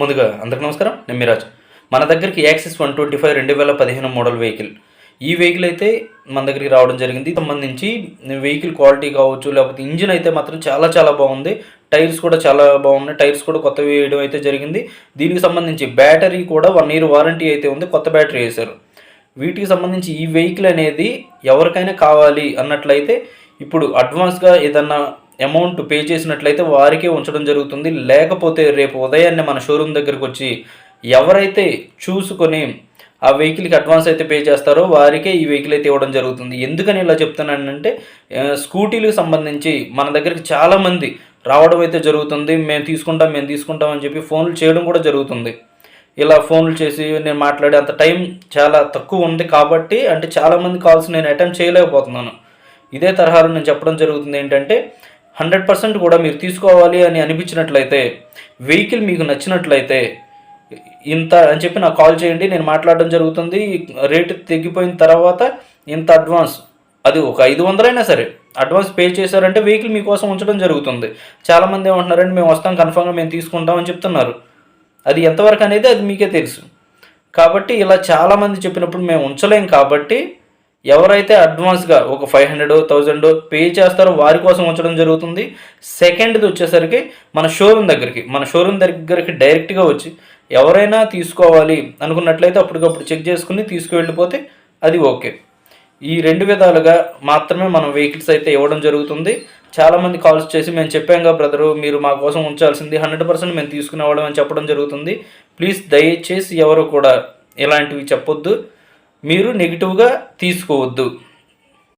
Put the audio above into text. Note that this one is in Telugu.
ముందుగా అందరికి నమస్కారం. నేను మిరాజ్ మన దగ్గరికి యాక్సిస్ వన్ ట్వంటీ ఫైవ్ రెండు వేల పదిహేను మోడల్ వెహికల్. ఈ వెహికల్ అయితే మన దగ్గరికి రావడం జరిగింది. సంబంధించి వెహికల్ క్వాలిటీ కావచ్చు లేకపోతే ఇంజిన్ అయితే మాత్రం చాలా చాలా బాగుంది. టైర్స్ కూడా చాలా బాగున్నాయి. టైర్స్ కూడా కొత్త వేయడం అయితే జరిగింది. దీనికి సంబంధించి బ్యాటరీ కూడా వన్ ఇయర్ వారంటీ అయితే ఉంది. కొత్త బ్యాటరీ వేశారు. వీటికి సంబంధించి ఈ వెహికల్ అనేది ఎవరికైనా కావాలి అన్నట్లయితే ఇప్పుడు అడ్వాన్స్గా ఏదన్నా అమౌంట్ పే చేసినట్లయితే వారికే ఉంచడం జరుగుతుంది. లేకపోతే రేపు ఉదయాన్నే మన షోరూమ్ దగ్గరకు వచ్చి ఎవరైతే చూసుకొని ఆ వెహికల్కి అడ్వాన్స్ అయితే పే చేస్తారో వారికే ఈ వెహికల్ అయితే ఇవ్వడం జరుగుతుంది. ఎందుకని ఇలా చెప్తున్నానంటే స్కూటీలకు సంబంధించి మన దగ్గరికి చాలామంది రావడం అయితే జరుగుతుంది. మేము తీసుకుంటాం మేము తీసుకుంటాం అని చెప్పి ఫోన్లు చేయడం కూడా జరుగుతుంది. ఇలా ఫోన్లు చేసి నేను మాట్లాడే అంత టైం చాలా తక్కువ ఉంది కాబట్టి అంటే చాలామంది కాల్స్ నేను అటెంప్ట్ చేయలేకపోతున్నాను. ఇదే తరహాలో నేను చెప్పడం జరుగుతుంది ఏంటంటే హండ్రెడ్ పర్సెంట్ కూడా మీరు తీసుకోవాలి అని అనిపించినట్లయితే వెహికల్ మీకు నచ్చినట్లయితే ఇంత అని చెప్పి నాకు కాల్ చేయండి నేను మాట్లాడడం జరుగుతుంది. రేటు తగ్గిపోయిన తర్వాత ఇంత అడ్వాన్స్ అది ఒక ఐదు వందలైనా సరే అడ్వాన్స్ పే చేశారంటే వెహికల్ మీకోసం ఉంచడం జరుగుతుంది. చాలామంది ఏమంటున్నారంటే మేము వస్తాం కన్ఫామ్గా మేము తీసుకుంటాం అని చెప్తున్నారు. అది ఎంతవరకు అనేది అది మీకే తెలుసు. కాబట్టి ఇలా చాలామంది చెప్పినప్పుడు మేము ఉంచలేం కాబట్టి ఎవరైతే అడ్వాన్స్గా ఒక ఫైవ్ హండ్రెడ్ థౌజండ్ పే చేస్తారో వారి కోసం ఉంచడం జరుగుతుంది. సెకండ్ది వచ్చేసరికి మన షోరూమ్ దగ్గరికి మన షోరూమ్ దగ్గరికి డైరెక్ట్గా వచ్చి ఎవరైనా తీసుకోవాలి అనుకున్నట్లయితే అప్పటికప్పుడు చెక్ చేసుకుని తీసుకువెళ్ళిపోతే అది ఓకే. ఈ రెండు విధాలుగా మాత్రమే మనం వెహికల్స్ అయితే ఇవ్వడం జరుగుతుంది. చాలామంది కాల్స్ చేసి మేము చెప్పాంగా బ్రదరు మీరు మా కోసం ఉంచాల్సింది హండ్రెడ్ పర్సెంట్ మేము తీసుకునేవాళ్ళం అని చెప్పడం జరుగుతుంది. ప్లీజ్ దయచేసి ఎవరు కూడా ఇలాంటివి చెప్పొద్దు. మీరు నెగిటివ్గా తీసుకోవద్దు.